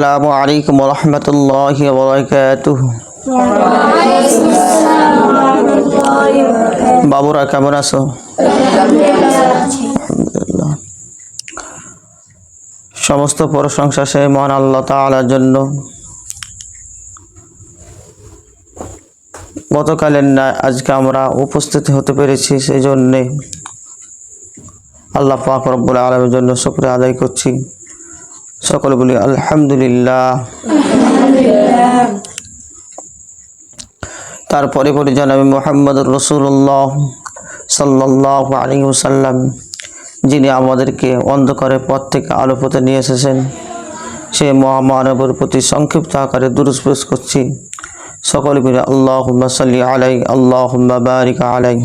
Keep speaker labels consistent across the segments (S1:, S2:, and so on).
S1: আসসালামু আলাইকুম রহমতুল্লাহ বরকাতুহ। বাবুরা, কেমন আছো? সমস্ত প্রশংসা সে মহান আল্লাহ তাআলার জন্য। গতকালের ন্যায় আজকে আমরা উপস্থিত হতে পেরেছি সেই জন্যে। আল্লাহ পাক রব্বুল আলমের জন্য শুক্রিয়া আদায় করছি। সকলে বলি, আলহামদুলিল্লাহ। তারপরে পরে জানাবি মোহাম্মদ রসুল্লাহ সাল্লাহ আলী সাল্লাম যিনি আমাদেরকে অন্ধকারের পথ থেকে আলো পথে নিয়ে এসেছেন। সে মহামানবের প্রতি সংক্ষিপ্ত আকারে দুরুস্পেশ করছি। সকল মিলে আল্লাহ সাল্লি আলাই আল্লাহ বারিক আলাই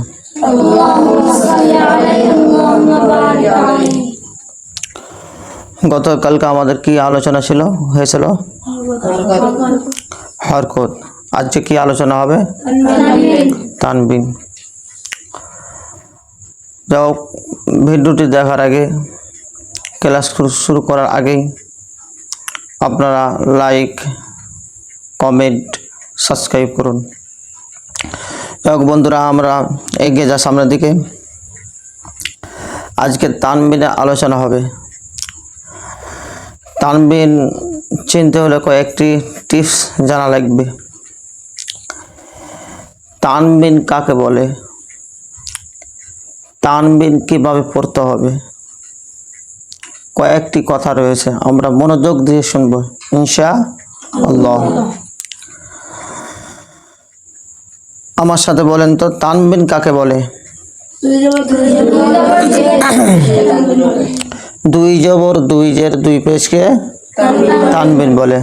S1: গতকালকে আমাদের কি আলোচনা ছিল? হয়েছিল? হরকত। আজকে কি আলোচনা হবে? তানবিন। যাও ভিডিওটি দেখার আগে, ক্লাস শুরু- করার আগেই আপনারা লাইক কমেন্ট সাবস্ক্রাইব করুন। যাই হোক বন্ধুরা, আমরা এগিয়ে যা সামনের দিকে। আজকে তানবিনে আলোচনা হবে। তানবিন চিনতে হলে কয়েকটি টিপস জানা লাগবে। তানবিন কাকে বলে? তানবিন কীভাবে পড়তে হবে? কয়েকটি কথা রয়েছে, আমরা মনোযোগ দিয়ে শুনব ইনশা আল্লাহ আমার সাথে বলেন তো, তানবিন কাকে বলে? দুই জবর, দুই জের, দুই পেশকে তানবিন বলে।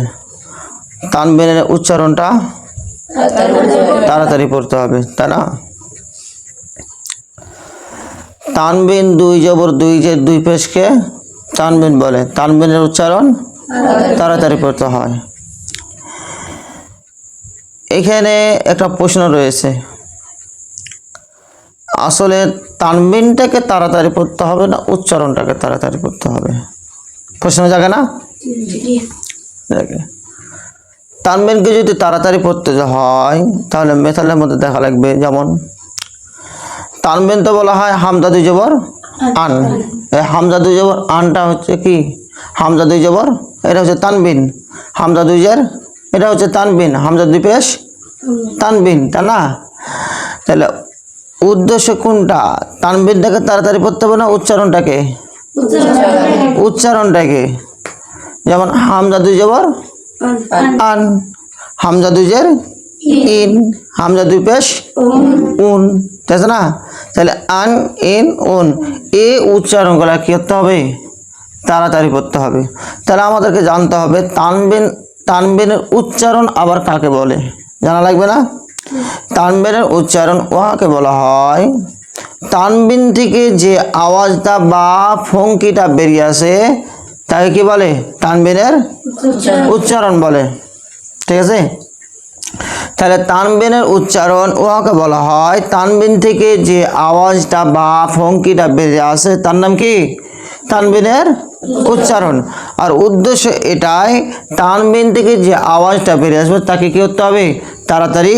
S1: তানবিনের উচ্চারণটা তাড়াতাড়ি পড়তে হবে, তাই না? তানবিন দুই জবর, দুই জের, দুই পেশকে তানবিন বলে। তানবিনের উচ্চারণ তাড়াতাড়ি পড়তে হয়। এখানে একটা প্রশ্ন রয়েছে। আসলে তানবিনটাকে তাড়াতাড়ি পড়তে হবে না উচ্চারণটাকে তাড়াতাড়ি পড়তে হবে। প্রশ্ন জাগে না? জাগে। তানবিনকে যদি তাড়াতাড়ি পড়তে হয় তাহলে মেথালের মধ্যে দেখা লাগবে যেমন তানবিন তো বলা হয় হামজা দুই জবর আন। এই হামজা দুই জবর আনটা হচ্ছে কি? হামজা দুই জবর এটা হচ্ছে তানবিন। হামজা দুই জের এটা হচ্ছে তানবিন। হামজা দুই পেশ তানবিন তাই না? তাহলে উদ্দেশ্য কোনটা? তানবিনটাকে তাড়াতাড়ি পড়তে হবে না উচ্চারণটাকে? উচ্চারণটাকে। যেমন হামজা দুই জবর, আন। হামজা দুই জের, ইন। হামজা দুই পেশ, উন। ঠিক আছে না? তাহলে আন, ইন, উন। এই উচ্চারণগুলো কী করতে হবে? তাড়াতাড়ি পড়তে হবে। তাহলে আমাদেরকে জানতে হবে তানবিন, তানবিনের উচ্চারণ আবার কাকে বলে? জানা লাগবে না? তানবিনের উচ্চারণ উহাকে বলা হয়। তানবিন থেকে যে আওয়াজটা বা ফঙ্কিটা বেরিয়ে আসে, তাকে কি বলে? তানবিনের উচ্চারণ বলে। ঠিক আছে? তাহলে তানবিনের উচ্চারণ উহাকে বলা হয়। তানবিন থেকে যে আওয়াজটা বা ফঙ্কিটা বেরিয়ে আসে, তার নাম কি? তানবিনের উচ্চারণ। আর উদ্দেশ্য এটাই, তানবিন থেকে যে আওয়াজটা বেরিয়ে আসবে, তাকে কি করতে হবে? তাড়াতাড়ি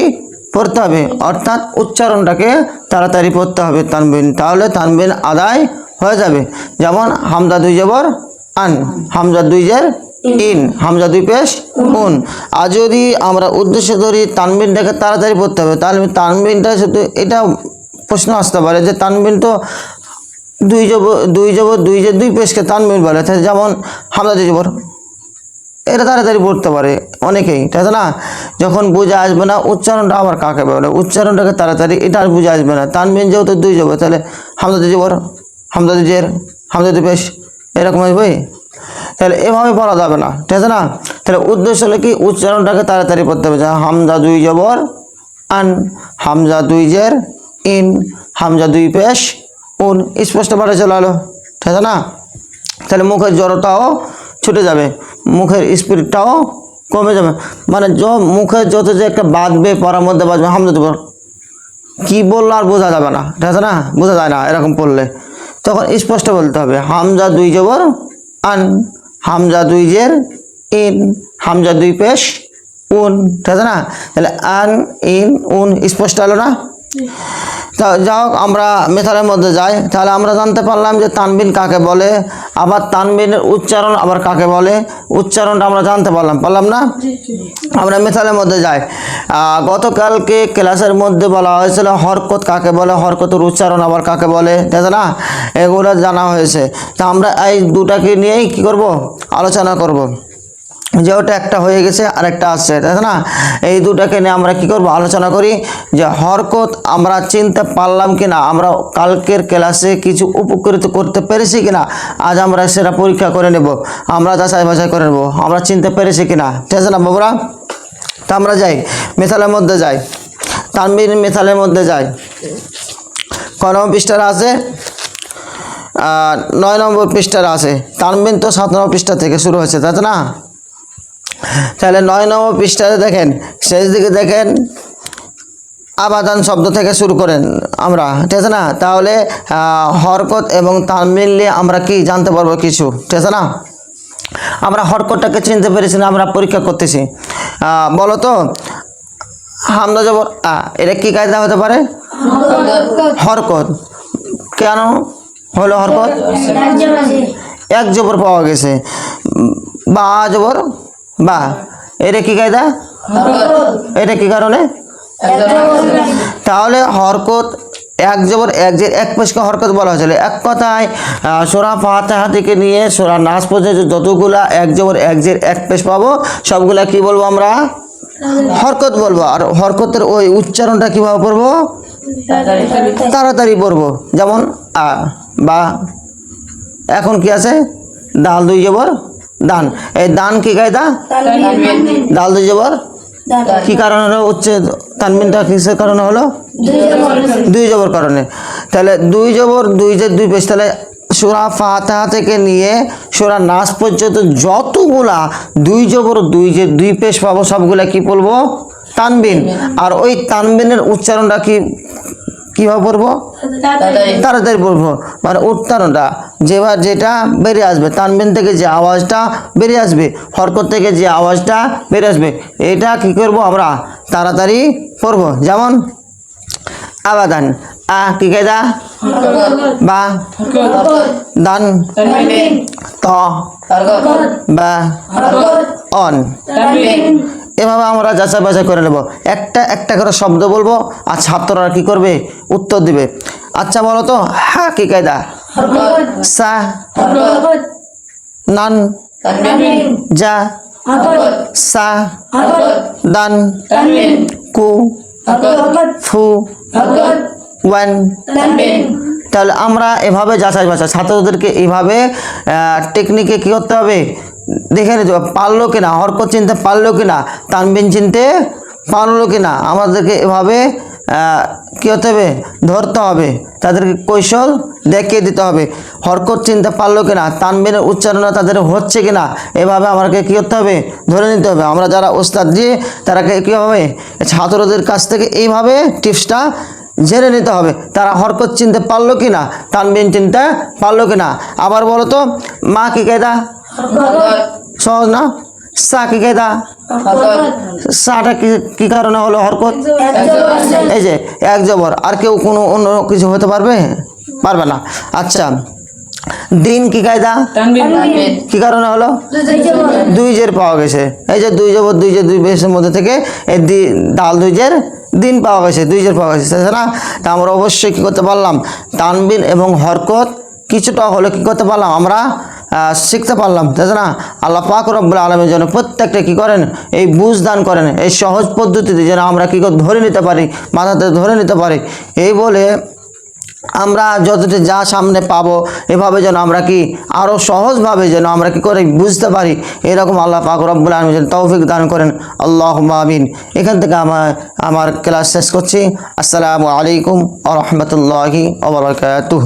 S1: পড়তে হবে। অর্থাৎ উচ্চারণটাকে তাড়াতাড়ি পড়তে হবে তানবিন। তাহলে তানবিন আদায় হয়ে যাবে। যেমন হামদা দুই জবর আন, হামজা দুই জের ইন, হামজা দুই পেশ উন। আর যদি আমরা উদ্দেশ্য ধরি তানবিনটাকে তাড়াতাড়ি পড়তে হবে, তাহলে তানবিনটা শুধু এটা প্রশ্ন আসতে পারে যে তানবিন তো দুই জব দুই জব দুই যে দুই পেশকে তানবিন বলে। যেমন হামজা দুই জবর এটা তাড়াতাড়ি পড়তে পারে অনেকেই, ঠিক আছে না? যখন বুঝে আসবে না, উচ্চারণটা আবার কাকে বলে? উচ্চারণটাকে তাড়াতাড়ি, এটা আর বুঝে আসবে না। তানবিন যেহেতু দুই যাবে, তাহলে হামদা দুই জবর হামদা দুই জের, হামদাদি পেশ, এরকম আসবে? তাহলে এভাবে বলা যাবে না, ঠিক আছে না? তাহলে উদ্দেশ্য হলো কি? উচ্চারণটাকে তাড়াতাড়ি পড়তে হবে। যেমন হামজা দুই জবর, আন হামজা দুই জের, ইন হামজা দুই পেশ, উন, স্পষ্ট ভাবে চলে আলো ঠিক আছে না? তাহলে মুখের জড়তাও ছুটে যাবে। মুখের স্পিরিটটাও কমে যাবে। মানে য, মুখে যত যে একটা বাঁধবে, পড়ার মধ্যে বাঁধবে হামজা দেবো কি বলল আর বোঝা যাবে না। ঠিক আছে না? বোঝা যায় না এরকম পড়লে। তখন স্পষ্ট বলতে হবে, হামজা দুই জবর, আন। হামজা দুই জের, ইন। হামজা দুই পেশ, উন। ঠিক আছে না? তাহলে আন, ইন, উন, স্পষ্ট হলো না? তা যাই হোক আমরা মেথালের মধ্যে যাই। তাহলে আমরা জানতে পারলাম যে তানবিন কাকে বলে আবার তানবিনের উচ্চারণ আবার কাকে বলে উচ্চারণটা আমরা জানতে পারলাম পারলাম না? আমরা মেথালের মধ্যে যাই। গতকালকে ক্লাসের মধ্যে বলা হয়েছিল হরকত কাকে বলে হরকতের উচ্চারণ আবার কাকে বলে ঠিক না? এগুলো জানা হয়েছে। তা আমরা এই দুটাকে নিয়েই কি করব? আলোচনা করব। যেহেতু একটা হয়ে গেছে আর একটা আসছে তাই না? এই দুটাকে নিয়ে আমরা কি করব? আলোচনা করি যে হরকত আমরা চিনতে পারলাম কি না আমরা কালকের ক্লাসে কিছু উপকৃত করতে পেরেছি কি না আজ আমরা সেটা পরীক্ষা করে নেব, আমরা যাচাই বাছাই করে নেব, আমরা চিনতে পেরেছি কি না ঠিক আছে না বাবুরা? তা আমরা যাই মেথালের মধ্যে যাই, তানবির মেথালের মধ্যে যাই। ক নম্বর পৃষ্ঠাটা আছে? নয় নম্বর পৃষ্ঠার আছে তানবিন তো সাত নম্বর পৃষ্ঠা থেকে শুরু হয়েছে, তাই না? তাহলে নয় নম্বর পৃষ্ঠাতে দেখেন শেষ দিকে দেখেন আবাদান শব্দ থেকে শুরু করেন আমরা ঠিক আছে না? তাহলে হরকত এবং তানবিন নিয়ে আমরা কি জানতে পারব কিছু ঠিক আছে না? আমরা হরকতটাকে চিনতে পেরেছি না আমরা পরীক্ষা করতেছি। বলো তো হামদা জবর আ এটা কি কায়দা হতে পারে? হরকত। কেন হলো হরকত? এক জবর পাওয়া গেছে। বা জবর? বা, এটা কি কায়দা? এটা কি কারণে? তাহলে হরকত এক জবর এক যে এক পেশকে হরকত বলা হয়েছিল। এক কথায় সোরা ফাতেহা থেকে নিয়ে সোরা নাচ পর্যন্ত যতগুলা এক জবর এক যে এক পেশ পাবো, সবগুলা কি বলব আমরা? হরকত বলব। আর হরকতের ওই উচ্চারণটা কীভাবে পড়ব? তাড়াতাড়ি পড়ব। যেমন, আ, বা, এখন কি আছে? ডাল দুই জবর দান। এই দান কি কায়দা? দাল দুই জবর? কি কারণে হচ্ছে তানবিনটা কিসের কারণে হলো? দুই জবর কারণে। তাহলে দুই জবর, দুই যে দুই পেশ, তাহলে সুরা ফাতাহা থেকে নিয়ে সুরা নাচ পর্যন্ত যতগুলা দুই জবর, দুই যে দুই পেশ পাবো, সবগুলা কি বলব? তানবিন। আর ওই তানবিনের উচ্চারণটা কি কীভাবে পড়ব? তাড়াতাড়ি। পড়ব। মানে উচ্চারণটা যেবার যেটা বেরিয়ে আসবে তানবিন থেকে যে আওয়াজটা বেরিয়ে আসবে হরকত থেকে যে আওয়াজটা বেরিয়ে আসবে এটা কি করব আমরা? তাড়াতাড়ি পড়ব। যেমন আবাদান। আ কি কায়দা বা। দান। ত। বা। অন। এভাবে আমরা যাচাই বাছাই করে নেব। একটা একটা করে শব্দ বলব আর ছাত্ররা কি করবে? উত্তর দিবে। আচ্ছা বলো তো, হা, কি কায়দা? সা, নান, যা, সা, দান, কু, ফু, ওয়ান। তাহলে আমরা এভাবে যাচাই বাছাই, ছাত্রদেরকে এইভাবে টেকনিকে কী করতে হবে? দেখে নিতে পারল কিনা? হরকত চিনতে পারল কিনা? তানবিন চিনতে পারল কিনা? আমাদেরকে এভাবে কী হতে হবে? ধরতে হবে। তাদেরকে কৌশল দেখিয়ে দিতে হবে। হরকত চিনতে পারল কিনা? তানবিনের উচ্চারণ তাদের হচ্ছে কিনা? এভাবে আমাকে কী করতে হবে? ধরে নিতে হবে। আমরা যারা ওস্তাদ দিয়ে তারাকে কী হবে ছাত্রদের কাছ থেকে এইভাবে টিপসটা জেনে নিতে হবে। তারা হরকত চিনতে পারল কি না তানবিন চিনতে পারল কি না আবার বলো তো, মা কি কায়দা? সহজ না? সা কি কায়দা সাটা কি কারণে হলো হরকত? এই যে এক জবর। আর কেউ কোনো অন্য কিছু হতে পারবে? পারবে না। আচ্ছা দিন কি কায়দা কি কারণে হলো? দুই জের পাওয়া গেছে। এই যে দুই জবর দুই যে দুই বেশের মধ্যে থেকে এই দি- ডাল দুই জের দিন পাওয়া গেছে দুই জের পাওয়া গেছে। না তা আমরা অবশ্যই কী করতে পারলাম? তানবিন এবং হরকত কিছুটা হলে কী করতে পারলাম? আমরা শিখতে পারলাম। তাই না? আল্লাহ পাক রব্বুল আলমের জন্য প্রত্যেকটা কী করেন? এই বুঝ দান করেন। এই সহজ পদ্ধতিতে যেন আমরা কী করে ধরে নিতে পারি, মাথাতে ধরে নিতে পারি। এই বলে আমরা যতটা যা সামনে পাবো, এভাবে যেন আমরা কি আরও সহজভাবে যেন আমরা কি করে বুঝতে পারি, এরকম আল্লাহ পাক রব্বুল আলম যেন তৌফিক দান করেন। আল্লাহ আমিন। এখান থেকে আমার আমার ক্লাস শেষ করছি। আসসালামু আলাইকুম আ রহমতুল্লাহি ওবরাকাতুহ